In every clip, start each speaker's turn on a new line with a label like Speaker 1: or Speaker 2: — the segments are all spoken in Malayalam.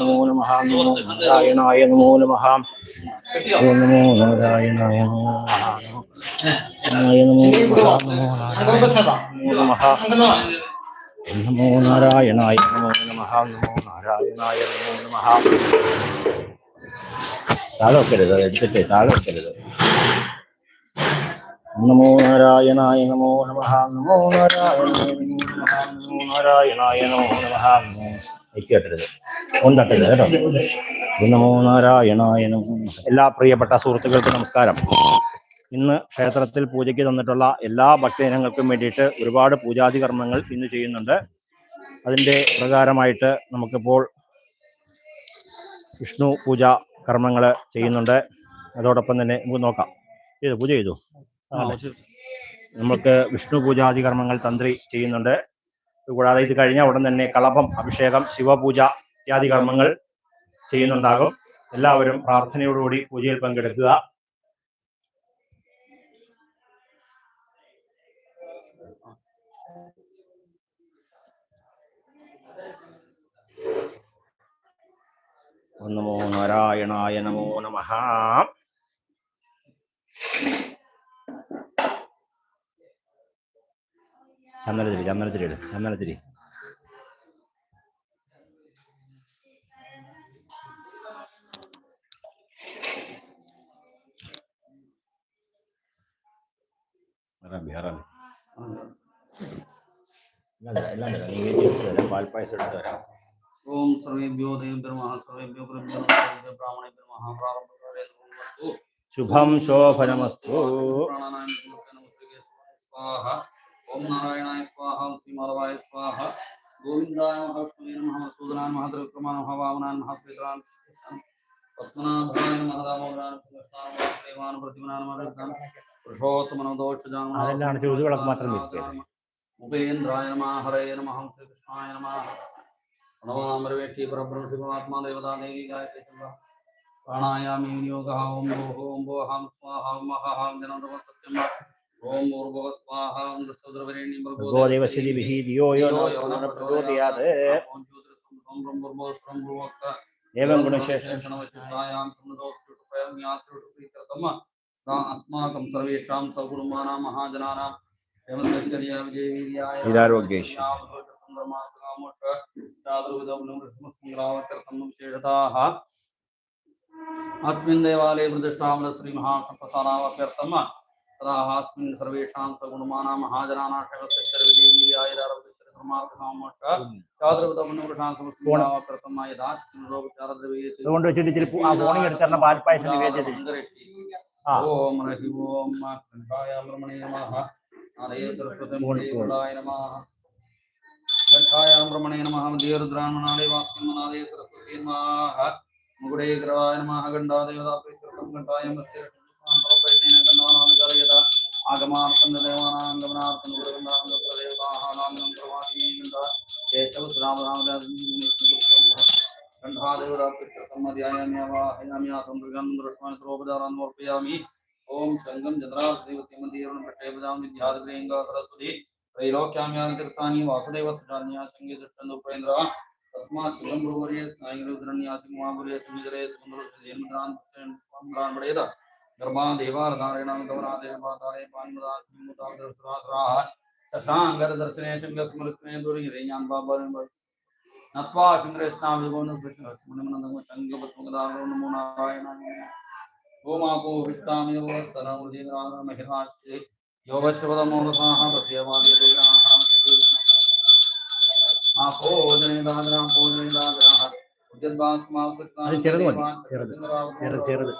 Speaker 1: നമോ നമ നമോ നാരായണായ നമോ നമ ഓം നമോ നാരായണായ നമോ നാരായണായ നമോ നമ നമോ നാരായണായ നമോ നമ നമോ നാരായണായ നമോ നമ താഴെ വെക്കരുത് അത് നമോ നാരായണായ നമോ നമ നമോ നാരായണായ നമോ നമ നമോ നാരായണായ നമോ നമ നമോ ഐക്യട്ടരുത് ഒന്നട്ടരുത് കേട്ടോ നമോ നാരായണായ നമോ നമഃ. എല്ലാ പ്രിയപ്പെട്ട സുഹൃത്തുക്കൾക്കും നമസ്കാരം. ഇന്ന് ക്ഷേത്രത്തിൽ പൂജയ്ക്ക് തന്നിട്ടുള്ള എല്ലാ ഭക്തജനങ്ങൾക്കും വേണ്ടിയിട്ട് ഒരുപാട് പൂജാതി കർമ്മങ്ങൾ ഇന്ന് ചെയ്യുന്നുണ്ട്. അതിന്റെ പ്രകാരമായിട്ട് നമുക്കിപ്പോൾ വിഷ്ണു പൂജ കർമ്മങ്ങൾ ചെയ്യുന്നുണ്ട്. അതോടൊപ്പം തന്നെ നമുക്ക് നോക്കാം. ചെയ്തു? പൂജ ചെയ്തു? നമുക്ക് വിഷ്ണു പൂജാതി കർമ്മങ്ങൾ തന്ത്രി ചെയ്യുന്നുണ്ട്. കൂടാതെ ഇത് കഴിഞ്ഞ ഉടൻ തന്നെ കളഭം അഭിഷേകം ശിവപൂജ ഇത്യാദി കർമ്മങ്ങൾ ചെയ്യുന്നുണ്ടാകും. എല്ലാവരും പ്രാർത്ഥനയോടുകൂടി പൂജയിൽ പങ്കെടുക്കുക. നമോ നാരായണായ നമോ നമഃ. 잠나라들이 잠나라들이 잠나라들이 ಹರಾಮಿ
Speaker 2: ಹರಾಮಿ ಇಲ್ಲ ಇಲ್ಲ ನೀವೇ ಹೇಳ್ತಿದ್ದಾರೆ ಬಾಲ್ ಪಾಯಸ ಇಡ್ತಾರೆ ಓಂ ಸರ್ವೇಭ್ಯೋ ದೇವೇಂದ್ರ
Speaker 1: ಮಹಾ ಸರ್ವೇಭ್ಯೋ
Speaker 2: ಬ್ರಾಹ್ಮಣೇಭ್ಯ ಮಹಾ ಪ್ರಾರಂಭ ಶುಭಂ ಶೋಭನಮಸ್ತು ಪ್ರಾಣಾನಾಂ ಸ್ವಾಹ ओम नारायणाय स्वाहा ओम श्रीमाधवाय स्वाहा गोविन्दाय नमः विष्णुवे नमः सूदनाय नमः त्रिविक्रमाय नमः वामनाय नमः श्रीधराय पद्मनाभाय नमः दामोदराय नमः कृष्णाय नमः देवान् प्रतिमनाय नमः रुद्राय पुरुषोत्तमनो दोषजान
Speaker 1: അതെല്ലാം ചുവട് വിളക്ക് മാത്രം നിൽക്കുക
Speaker 2: ഉപേന്ദ്രായ നമഃ ഹരേ നമഃ ശ്രീകൃഷ്ണായ നമഃ പ്രണവാമരവേട്ടി പരബ്രഹ്മ ശിവമാത്മാ ദേവതാ ദേവി ഗായത്രി ചന്ദ്ര പ്രാണായാമി വിനിയോഗः ഓം ഭൂः ഓം ഭുവഹാം സ്വാഹാം മഹാഹാം ജനതമ സത്യം ഓം ഭൂർഭുവ സ്വാഹാം ദൃഷ്ടദ്രവരേണ്യം
Speaker 1: ഭഗവദേവസ്ഥിതി വിഹി ദിയോ യോ നോ പ്രചോദയാത് ഏവം ഗുണശേഷം
Speaker 2: अस्माकं सर्वेषां सद्गुरुमानां महाजनानां
Speaker 1: निरारोग्येषु।
Speaker 2: विशेषताः अस्मिन् देवालये प्रतिष्ठां श्रीमहाप्रसादावप्यर्थं तदा अस्मिन् सर्वेषां सगुणमानां महाजनानां शैवस्य
Speaker 1: അതുകൊണ്ട് വെച്ചിട്ട് ഇച്ചിരി പൂ- ആ ഫോണിൽ എടുത്തരണ പാൽപ്പായസം നിവേദ്യത്തിൽ ആ.
Speaker 2: ഓം ഹരി ഓം കണ്ഠായ ബ്രഹ്മണേ നമഃ നാരയ സരസ്വതി മൂലീകുളായ നമഃ കണ്ഠായ ബ്രഹ്മണേ നമഃ ദേവരുദ്രാമണാലയ വാസ്യമനാലയ സരസ്വതി നമഃ മുകുടേ ഗ്രവായ നമഃ தேசேன கந்தவனான கரையதா ஆகமார்த்தந்த தேவானாம் கமனார்த்தம் குருகந்தார்ந்த பிரதேவதாஹானாந்தம் பிரவாகினீந்தா ஏத்தவ சுராமராமராஜன் கண்டாதேவராபிருத்தமதியாயாமியாவாஹயாமியாசம்பிருகந்திருஷ்மனத்ரோபதாரான்மோர்ப்பயாமி ஓம் சங்கம் சந்திராதிபத்தியமந்திரம் பெட்டேபதாம் வித்யாதிரேங்கா சரஸ்வதி त्रैलोक्याम्यां तीर्थानि वासुदेव सुजान्या संगे दृष्टं उपेन्द्र तस्मात् शिवं भुवरे स्नायुरुद्रण्यासि महाभुरे सुमिदरे धर्मादेवारधारेणां गौरादेवमातारे पान्मदात्मिमुदाग्रसरासराः शशाङ्गरदर्शने शङ्कस्मरस्मे दुर्गिरेयान् बाबरन् नत्वा शङ्करेष्णाभिगोनशङ्कपद्मगदारो नमो। नारायणाय। गोमाको विष्टामिवस्तरमृदिरामहिराश्चे योगश्वदमोदसाः पश्यवादिदेयाः आको भोजनेदादरां भोजनेदादराः
Speaker 1: അത് ചെറുത് മതി, ചെറുത്. ചെറുത്, ചെറുത്.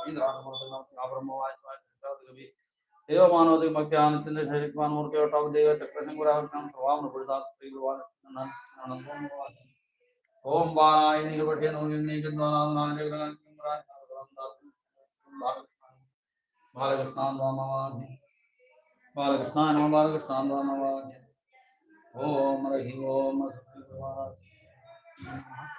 Speaker 2: ദേവമാനോദി ഭക്യാനത്തിന്റെ ശരീരമാൻ മൂർത്തിയോട്ടാവ് ദൈവ ചക്രശങ്കുരാവർത്തനം സ്വഭാവം പുഴുതാ സ്ത്രീ ഓം ബാലായ നിരുപക്ഷേ ബാലകൃഷ്ണാൻ വാമവാഹി ബാലകൃഷ്ണാൻ നമ ബാലകൃഷ്ണാൻ വാമവാഹി ഓം ഹരി ഓം സന്ധ്യായാമി അവാഹ്യമത്രാഹി സംക്രാന്തം ശ്രീ ഗുരുവാരാ നമ സന്ധ്യായാമി അവാഹയാമി ഓം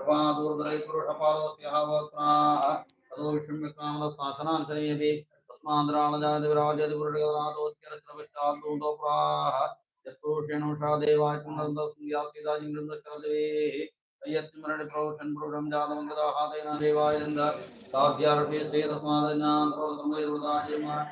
Speaker 2: प्रभादूर्धरैपुरुषपालोऽस्यावत्नाः तस्मान्द्राणजातिविराजतिपुरुषगणादोत्यरश्रवश्चाद्दूतोप्राः यत्पुरुषेणुषा देवाचन्द्रन्दसंयासीदाजिं वृन्दशरदेवेः अयत्मरणप्रवशन् पुरुषं जातमङ्गदाः तेन देवायन्द साध्यार्षेस्ते तस्मादज्ञान् प्रवसमयरुदायमान्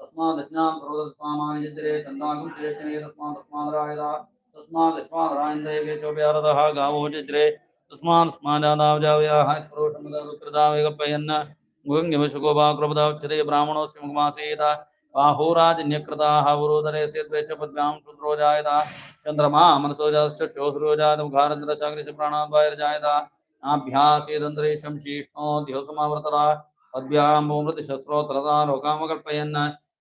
Speaker 2: तस्मादज्ञान् सर्वदस्मामानिजिरे चन्दागुं श्रेष्ठमे तस्मात् तस्माद्रायदा तस्मादस्माद्रान्दये चोप्यारतः गावोचित्रे तस्मादस्मादादावजावयाः स्प्रोषमदाविकृदाविगपयन्न गुङ्गिमशुकोपाकृपदावच्छते ब्राह्मणोऽस्य मुखमासीत बाहोराजन्यकृताः वरोदरे सेद्वेषपद्भ्यां शूद्रो जायता। चन्द्रमा मनसोजाश्चक्षोसुरो जातमुखारन्द्रशाग्रिशप्राणाद्वायर्जायता नाभ्यासीदन्तरे शंशीष्णो द्योसमावर्तता पद्भ्यां भूमृतिशस्रोत्रता लोकामकल्पयन्न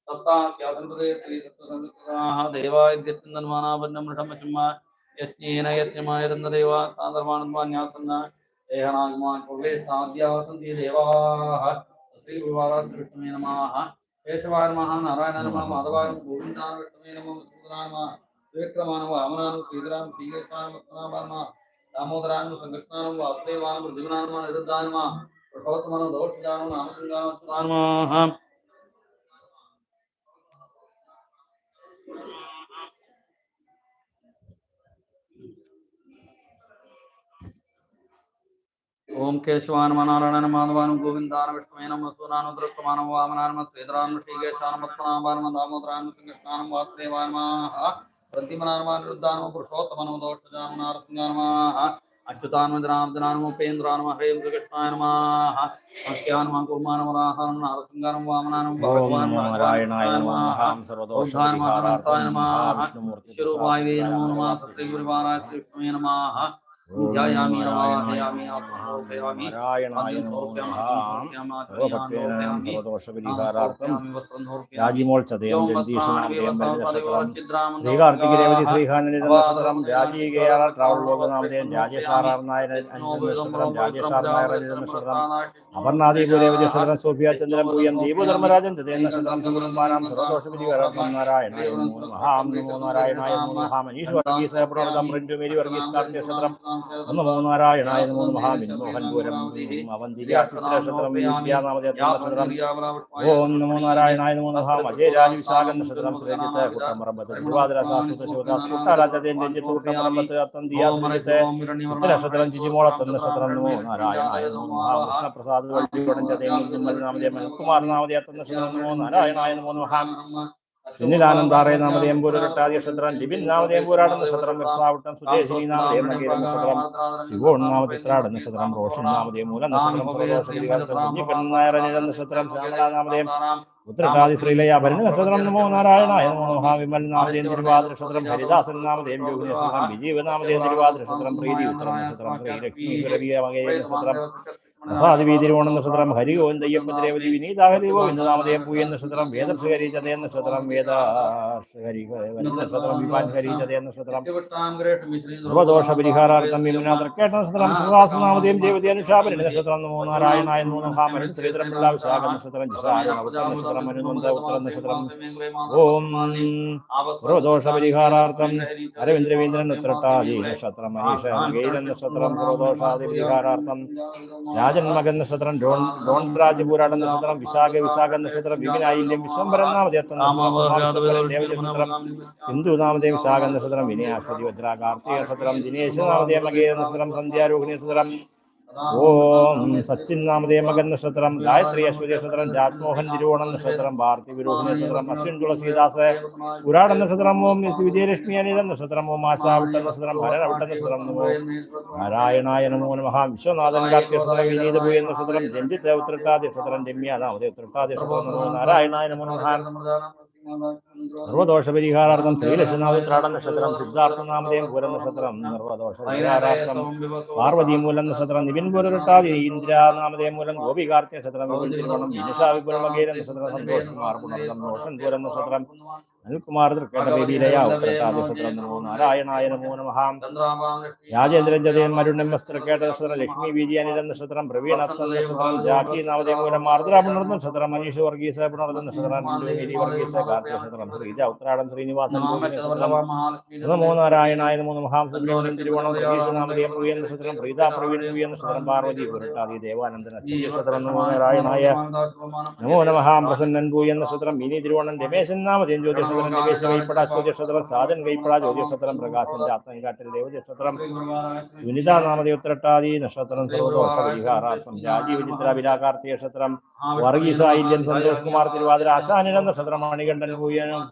Speaker 2: ശ്രീ സപ്തസംസ്കൃതാः ദേവായുദ്യത്യന്മാനാപന്നം ഋഷമശുമ യജ്ഞേന യജ്ഞമായതന്ദദേവ സാന്ദർമാനന്ദാന്യാസന്ന ദേഹനാഗമാൻ പുള്ളേ സാധ്യാസന്തി ദേവാः ശ്രീ നമഃ കേശവായ നമഃ നാരായണ നമഃ മാധവായ നമഃ ഗോവിന്ദായ വിഷ്ണുവേ നമഃ സൂദനായ നമഃ ത്രിവിക്രമാനം വാമനാനം ശ്രീധരാം ശ്രീകേശാനം പത്മനാഭാനമ ദാമോദരാനം സംകൃഷ്ണാനം വാസുദേവാനം ഋജുനാനമ നിരുദ്ധാനമ പുരുഷോത്തമനം ദോഷജാനം നാമശൃംഗാനം ఓం కేశవానుమనారాయణ మాధవాను గోవిందాన విష్ణుమైన నమ దృష్టమాన దృక్మానం వామనానమ శ్రీధరాను శ్రీకేశానం పద్మనాభానమ దామోదరాను సింగష్ణానం వాసుదేవానమా ప్రతిమనానమ నిరుద్ధానమ పురుషోత్తమనమ దోషజానమ నారసింగానమా అచ్యుతాన్వదనార్దనానమ ఉపేంద్రానమ హేం శ్రీకృష్ణాయనమా మత్యానమ కుర్మానమ రాహానం నారసింగానం వామనానం
Speaker 1: భగవాన్ నారాయణాయ నమః. హం సర్వదోషాయ నమః విష్ణుమూర్తి
Speaker 2: శిరోవాయే నమో నమః శ్రీ గురువారాయ శ్రీ విష్ణువే నమః ധ്യായാമി നമാധ്യാമി ആത്മോപയാമി
Speaker 1: നാരായണായ നമോ മഹാം സർവഭക്തേനാം സർവദോഷപരിഹാരാർത്ഥം രാജിമോൾ ചതയം ജഗദീശനാമതയം നക്ഷത്രം ശ്രീകാർത്തികരേവതി ശ്രീഹാനന്റെ നക്ഷത്രം രാജീകേയാർ ട്രാവൽ ലോകനാമതയം രാജേഷാറാർ നായർ നക്ഷത്രം രാജേഷാർ നായർ നക്ഷത്രം സോഫിയ ചന്ദ്രൻ പൂയം തതേ നക്ഷത്രം സമുദ്രമാനം സർവദോഷപരിഹാരാർത്ഥം നാരായണായ നമോ മഹാം നമോ നാരായണായ നമോ മഹാ മനീഷ് വർഗീസ് പ്രണതം റിന്റു മേരി വർഗീസ് കാർത്തിക നക്ഷത്രം നമോ നാരായണായ നമോ മഹാം മോഹൻപുരം അവന്തിക ചിത്ര നക്ഷത്രം വിദ്യാനാമതേ നക്ഷത്രം ഓം നമോ നാരായണായ നമോ നമഃ അജയരാജ വിശാഖ നക്ഷത്രം ശ്രേജിത്ത് കുട്ടമറമ്പത്ത് തിരുവാതിര സാസ്വത ശിവദാസ് കുട്ടാരാജത്തെ രഞ്ജിത്ത് കുട്ടമറമ്പത്ത് അത്തന്തിയ സുജിത്ത് ചിത്ര നക്ഷത്രം ചിജിമോളത്ത് നക്ഷത്രം നമോ നാരായണായ നമോ നമഃ നാരായണായ നമോ നമഃ. സുനിലാനന്ദാറേ നാമതേം പൂരട്ടാതി നക്ഷത്രം ലിബിൻ നാമതേം പൂരാട നക്ഷത്രം മിർസാവട്ടം സുജേശിനി നാമതേം മകീര നക്ഷത്രം ശിവോൺ നാമതിത്രാട നക്ഷത്രം റോഷൻ നാമതേം മൂല നക്ഷത്രം സർവദോഷപരിഹാരത്തിൽ കുഞ്ഞിക്കണ്ണൻ നായർ അനിഴ നക്ഷത്രം ശ്യാമള നാമതേം ഉത്തരട്ടാതി ശ്രീലയ ഭരണി നക്ഷത്രം നമോ നാരായണായ നമോ മഹാവിമൽ നാമതേം തിരുവാതിര നക്ഷത്രം ഹരിദാസൻ നാമതേം യോഗി നക്ഷത്രം വിജീവ നാമതേം തിരുവാതിര നക്ഷത്രം പ്രീതി ഉത്തരം നക്ഷത്രം ശ്രീലക്ഷ്മി സുരവിയ മകേര നക്ഷത്രം പ്രസാദിവി തിരുവോണ നക്ഷത്രം ഹരി ഗോവിന്ദയ്യപ്പതിരേവതി വിനീതാഹരി ഗോവിന്ദനാമതയം പൂയ നക്ഷത്രം വേദർഷകരി ചതയ നക്ഷത്രം വേദർഷകരി നക്ഷത്രം വിപാൻ ഹരി ചതേ നക്ഷത്രം സർവദോഷ പരിഹാരാർത്ഥം വിമുന തൃക്കേട്ട നക്ഷത്രം സുഹാസനാമതയം ദേവതി അനുഷാപരി നക്ഷത്രം നമോ നാരായണായ നമോ മഹാമരുൺ ശ്രീധരം പിള്ള വിശാഖ നക്ഷത്രം നക്ഷത്രം അനുനന്ദ ഉത്തര നക്ഷത്രം ഓം സർവദോഷ പരിഹാരാർത്ഥം അരവിന്ദ്രവീന്ദ്രൻ ഉത്രട്ടാദി നക്ഷത്രം മനീഷ ഗൈരൻ നക്ഷത്രം സർവദോഷാദി പരിഹാരാർത്ഥം രാജൻ മകൻ നക്ഷത്രം ഡോൺ ഡോൺ രാജ് പൂരാട നക്ഷത്രം വിശാഖ വിശാഖ നക്ഷത്രം വിപിനായില്യം വിശ്വംഭരൻ നാമതേത്തം നക്ഷത്രം. ഹിന്ദു നാമതേ വിശാഖ നക്ഷത്രം വിനയാശ്വതി വജ്ര കാർത്തിക നക്ഷത്രം ദിനേശ നാമതേ മകേ നക്ഷത്രം സന്ധ്യാരോഹിണി നക്ഷത്രം ഓം സച്ചിൻ നാമതേ മകൻ നക്ഷത്രം ഗായത്രി അശ്വതി നക്ഷത്രം രാജ്മോഹൻ തിരുവോണം നക്ഷത്രം ഭാരതി വിരോഹ നക്ഷത്രം അശ്വിൻ തുളസീദാസ് ഉരാട നക്ഷത്രം ഓം എസ് വിജയലക്ഷ്മി അനിഴ നക്ഷത്രം ഓം ആശാവിട്ട നക്ഷത്രം ഭരണവിട്ട നക്ഷത്രം നമോ. നാരായണായ നമോ നമഃ വിശ്വനാഥൻ കാർത്തിക നക്ഷത്രം വിനീത ഭൂയ നക്ഷത്രം രഞ്ജിത്ത് ഉത്രട്ടാതി നക്ഷത്രം രമ്യ നാമതേ നക്ഷത്രം നമോ. നാരായണായ നമഃ സർവദോഷ പരിഹാരാർത്ഥം ശ്രീലക്ഷ്മീനാഥ നക്ഷത്രം സിദ്ധാർത്ഥ നാമതേം പൂരം നക്ഷത്രം സർവദോഷ പരിഹാരാർത്ഥം പാർവതി മൂലം നക്ഷത്രം നിവിൻ പുരട്ടാതി ഇന്ദ്ര നാമതേം മൂലം ഗോപികാർത്തി നക്ഷത്രം വിപുൽ തിരുവണം വിനുഷ വിപുൽ മകേര നക്ഷത്രം സന്തോഷ് കുമാർ പുണർദം റോഷൻ പൂരം നക്ഷത്രം അനിൽകുമാർ നമോ നാരായണായ നമോ നക്ഷത്രം ലക്ഷ്മി വിജയനിര നക്ഷത്രം പ്രവീണ നക്ഷത്രം രാഖി നാമതേ മൂലം ആർദ്ര പുണർന്ന നക്ഷത്രം മനീഷ് വർഗീസ പുണർന്ന നക്ഷത്രം ഗിരി വർഗീസ കാർത്തിക നക്ഷത്രം ശ്രീജ ഉത്രാടം ശ്രീനിവാസൻ നമോ നാരായണായ നമോ നമഹാം സുബ്രഹ്മണ്യൻ തിരുവോണം പ്രതീക്ഷ നാമതേ പുയ്യ നക്ഷത്രം പ്രീത പ്രവീൺ പുയ്യ നക്ഷത്രം പാർവതി പുരട്ടാതി ദേവാനന്ദന നക്ഷത്രം നമോ നാരായണായ നമോ നമഹാം പ്രസന്നൻ പൂയ നക്ഷത്രം മിനി തിരുവോണം രമേശൻ നാമതേൻ ജ്യോതിഷത്രം കൈപ്പട ജ്യോതിഷത്രം സാധൻ കൈപ്പട ജ്യോതിഷത്രം പ്രകാശൻ രാത്തൻകാട്ടിൽ ദേവനക്ഷത്രം സുനിത നാമദേവത്രട്ടാദി നക്ഷത്രം സർവദോഷപരിഹാരാർത്ഥം രാജീവ് ചിത്ര വിലാകാർത്തി നക്ഷത്രം വർഗീസ സന്തോഷ് കുമാർ തിരുവാതിര ആശാനിട നക്ഷത്രം മണികണ്ഠൻ പൂയനും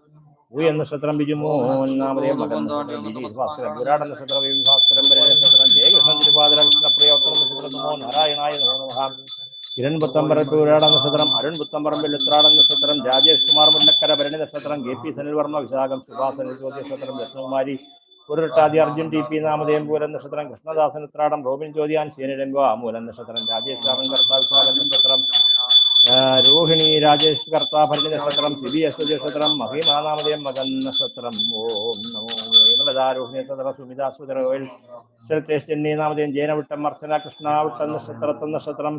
Speaker 1: പൂയ നക്ഷത്രം ബിജുമോഹൻ നാമതേ മകൻ നക്ഷത്രം ബിജി ഭാസ്കരൻ പുരാട നക്ഷത്രം ഭാസ്കരൻ നക്ഷത്രം ജയകൃഷ്ണൻ തിരുവാതിര കൃഷ്ണപ്രിയ ഉത്തര നക്ഷത്രം നമോ നാരായണായ നമോ നമഃ. കിരൺ പുത്തമ്പറമ്പ് ഉരാട നക്ഷത്രം അരുൺ പുത്തമ്പറമ്പിൽ ഉത്രാട നക്ഷത്രം രാജേഷ് കുമാർ മുല്ലക്കര ഭരണി നക്ഷത്രം കെ പി സനിൽവർമ്മ വിശാഖം സുഭാസൻ ജ്യോതി നക്ഷത്രം രത്നകുമാരി പുരട്ടാതി അർജുൻ ടി പി നാമധേയം പൂരം നക്ഷത്രം കൃഷ്ണദാസൻ ഉത്രാടം റോബിൻ ജ്യോതിയാൻ ശേനിരൻവ മൂലം നക്ഷത്രം രാജേഷ് രാമൻ കർത്താ വിശാഖം നക്ഷത്രം രോഹിണി രാജേഷ് കർത്താ ഭരണി നക്ഷത്രം സിബി എസ് നക്ഷത്രം മഹിമാ നാമധേയം മകൻ നക്ഷത്രം ഓം നമോ വിമലതാ രോഹിണി നക്ഷത്രം സുമിത സുധരോയിൽ ശരത്തേഷ് ചെന്നൈ നാമദേവൻ ജയനവിട്ടം അർച്ചന കൃഷ്ണാവിട്ടം നക്ഷത്രത്തം നക്ഷത്രം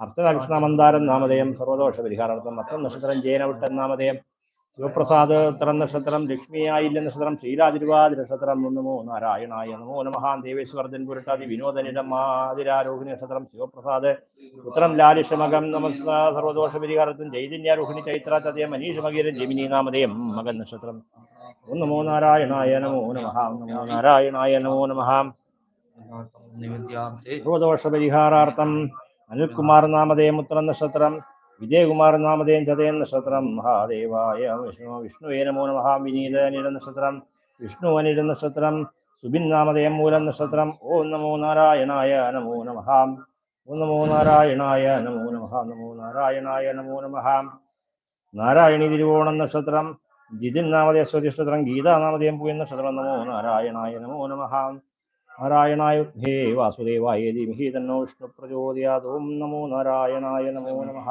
Speaker 1: അർച്ചന കൃഷ്ണ മന്ദാരൻ നാമധേയം സർവദോഷ പരിഹാരാർത്ഥം അർത്ഥം നക്ഷത്രം ജയനവിട്ടൻ നാമധേയം ശിവപ്രസാദ് ഉത്തരം നക്ഷത്രം ലക്ഷ്മിയായില്ല നക്ഷത്രം ശ്രീരാതിരുവാതി നക്ഷത്രം നമോ നാരായണായ നമോ നമഹാൻ ദേവേശ്വർദ്ധൻ പുരട്ടാതി വിനോദനിടം മാതിരാരോഹിണി നക്ഷത്രം ശിവപ്രസാദ് ഉത്തരം ലാലിഷമകം നമസ്ത സർവദോഷ പരിഹാരത്തും ചൈതന്യാരോഹിണി ചൈത്ര ചതയം മനീഷമകീരൻ ജമിനി നാമധേയം മകൻ നക്ഷത്രം. ഓം നമോ നാരായണായ നമോ നമഹാം നമോ നാരായണായ നമോ നമഹാം സർവദോഷ പരിഹാരാർത്ഥം അനിൽകുമാർ നാമധേയം ഉത്തര നക്ഷത്രം വിജയകുമാർ നാമധേയം ചതയൻ നക്ഷത്രം. മഹാദേവായ വിഷ്ണു വിഷ്ണുവേ നമോ നമഹ വിനീത അനിര നക്ഷത്രം വിഷ്ണു അനിര നക്ഷത്രം സുബിൻ നാമധേയം മൂലം നക്ഷത്രം. ഓം നമോ നാരായണായ നമോ നമഹ ഓം നമോ നാരായണായ നമോ നമഹ നമോ നാരായണായ നമോ നമഹ നാരായണി തിരുവോണം നക്ഷത്രം ജിതിൻ നാമധേയ സ്വതിക്ഷത്രം ഗീതാ നാമധേയം പൂയ നക്ഷത്രം. നമോ നാരായണായ നമോ നമഃ. നാരായണായ ഹേ വാസുദേവായ ധീമഹി തന്നോ വിഷ്ണു പ്രചോദയാത്. ഓം നമോ നാരായണായ നമോ നമഃ.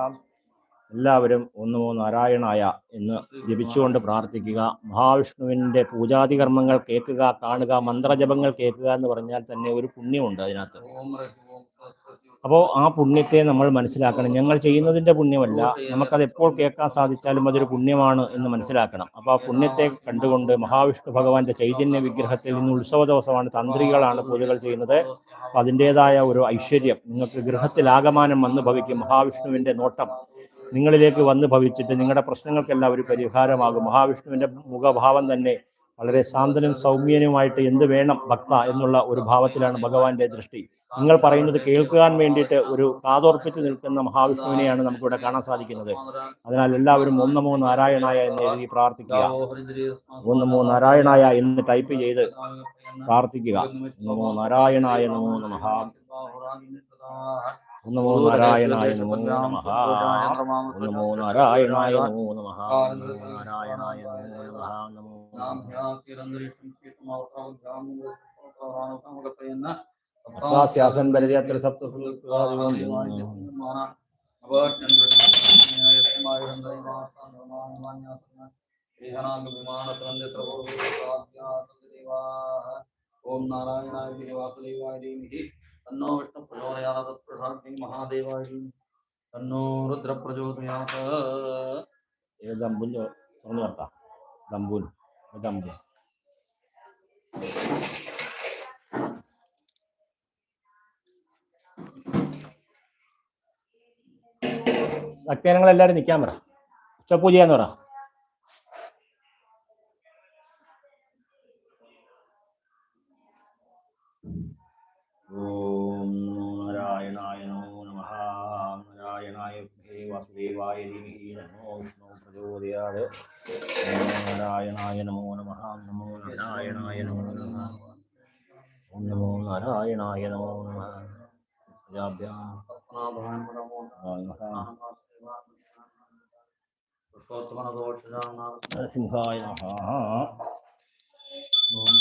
Speaker 1: എല്ലാവരും ഓം നാരായണായ എന്ന് ജപിച്ചുകൊണ്ട് പ്രാർത്ഥിക്കുക. മഹാവിഷ്ണുവിന്റെ പൂജാതി കർമ്മങ്ങൾ കേൾക്കുക കാണുക മന്ത്രജപങ്ങൾ കേൾക്കുക എന്ന് പറഞ്ഞാൽ തന്നെ ഒരു പുണ്യമുണ്ട് അതിനകത്ത്. അപ്പോൾ ആ പുണ്യത്തെ നമ്മൾ മനസ്സിലാക്കണം. ഞങ്ങൾ ചെയ്യുന്നതിന്റെ പുണ്യമല്ല നമുക്കത് എപ്പോൾ കേൾക്കാൻ സാധിച്ചാലും അതൊരു പുണ്യമാണ് എന്ന് മനസ്സിലാക്കണം. അപ്പോൾ ആ പുണ്യത്തെ കണ്ടുകൊണ്ട് മഹാവിഷ്ണു ഭഗവാന്റെ ചൈതന്യ വിഗ്രഹത്തിൽ നിന്ന് ഉത്സവ ദിവസമാണ് തന്ത്രികളാണ് പൂജകൾ ചെയ്യുന്നത്. അപ്പോൾ അതിന്റെതായ ഒരു ഐശ്വര്യം. നിങ്ങൾക്ക് ഗൃഹത്തിൽ ഗൃഹത്തിലാകമാനം വന്ന് ഭവിക്കും. മഹാവിഷ്ണുവിന്റെ നോട്ടം നിങ്ങളിലേക്ക് വന്ന് ഭവിച്ചിട്ട് നിങ്ങളുടെ പ്രശ്നങ്ങൾക്കെല്ലാം ഒരു പരിഹാരമാകും. മഹാവിഷ്ണുവിന്റെ മുഖഭാവം തന്നെ വളരെ ശാന്തനും സൗമ്യനുമായിട്ട് എന്ത് വേണം ഭക്ത എന്നുള്ള ഒരു ഭാവത്തിലാണ് ഭഗവാന്റെ ദൃഷ്ടി. നിങ്ങൾ പറയുന്നത് കേൾക്കുവാൻ വേണ്ടിയിട്ട് ഒരു കാതോർപ്പിച്ച് നിൽക്കുന്ന മഹാവിഷ്ണുവിനെയാണ് നമുക്കിവിടെ കാണാൻ സാധിക്കുന്നത്. അതിനാൽ എല്ലാവരും ഓം നമോ നാരായണായ എന്ന് എഴുതി പ്രാർത്ഥിക്കുക. ഓം നമോ നാരായണായ എന്ന് ടൈപ്പ് ചെയ്ത് പ്രാർത്ഥിക്കുക. നമോ നാരായണായ നമോ നമഃ. ഓം നമോ നാരായണായ നമോ നമഃ. നമോ നാരായണായ നമോ നമഃ. നാരായണായ നമോ നമോ. നമഃ നമോ. അർത്ഥാസ്യാസൻ പരിധി സപ്ത
Speaker 2: ഓം നാരായണായ വാസുദേവായ തന്നോ വിഷ്ണു പ്രചോദയാത് പ്രസാദി മഹാദേവായ. തന്നോ രുദ്ര പ്രചോദയാത്
Speaker 1: ദമ്പുൻ തുറന്നു നിർത്താം ദമ്പുൻ ദമ്പുൻ ഭക്തജനങ്ങൾ എല്ലാവരും നിൽക്കാൻ പറ. ഉച്ചപൂജ ചെയ്യാന്ന് പറ. நாராயணாய நமோ நம நமோ நாராயணாய நமோ நம ஓம் நமோ நாராயணாய நமோ நம நரசிம்ஹாய நம ஓம்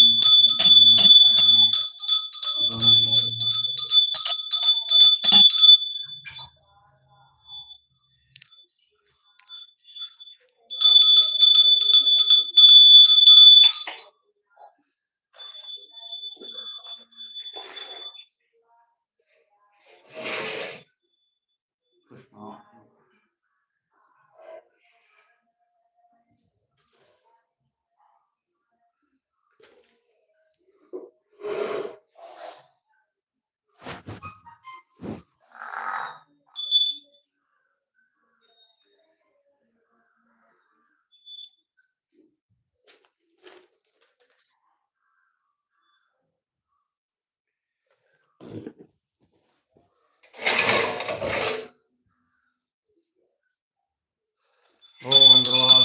Speaker 1: Sandro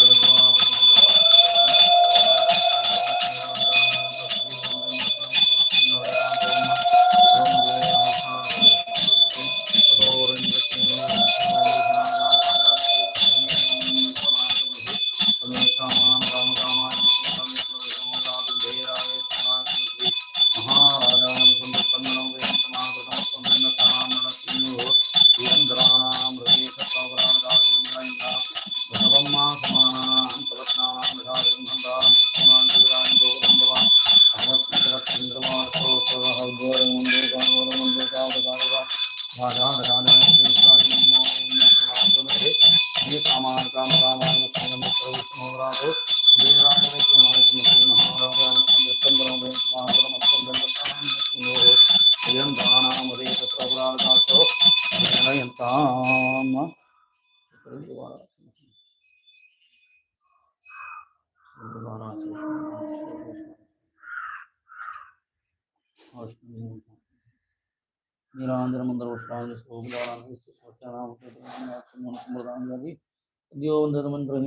Speaker 1: नीलांजन मंदर पुष्पांजलि स्वरूप दानाम विश्व सत्यानाम के दानाम आत्मन समृदान
Speaker 2: लगी ஜீவந்தமன்ற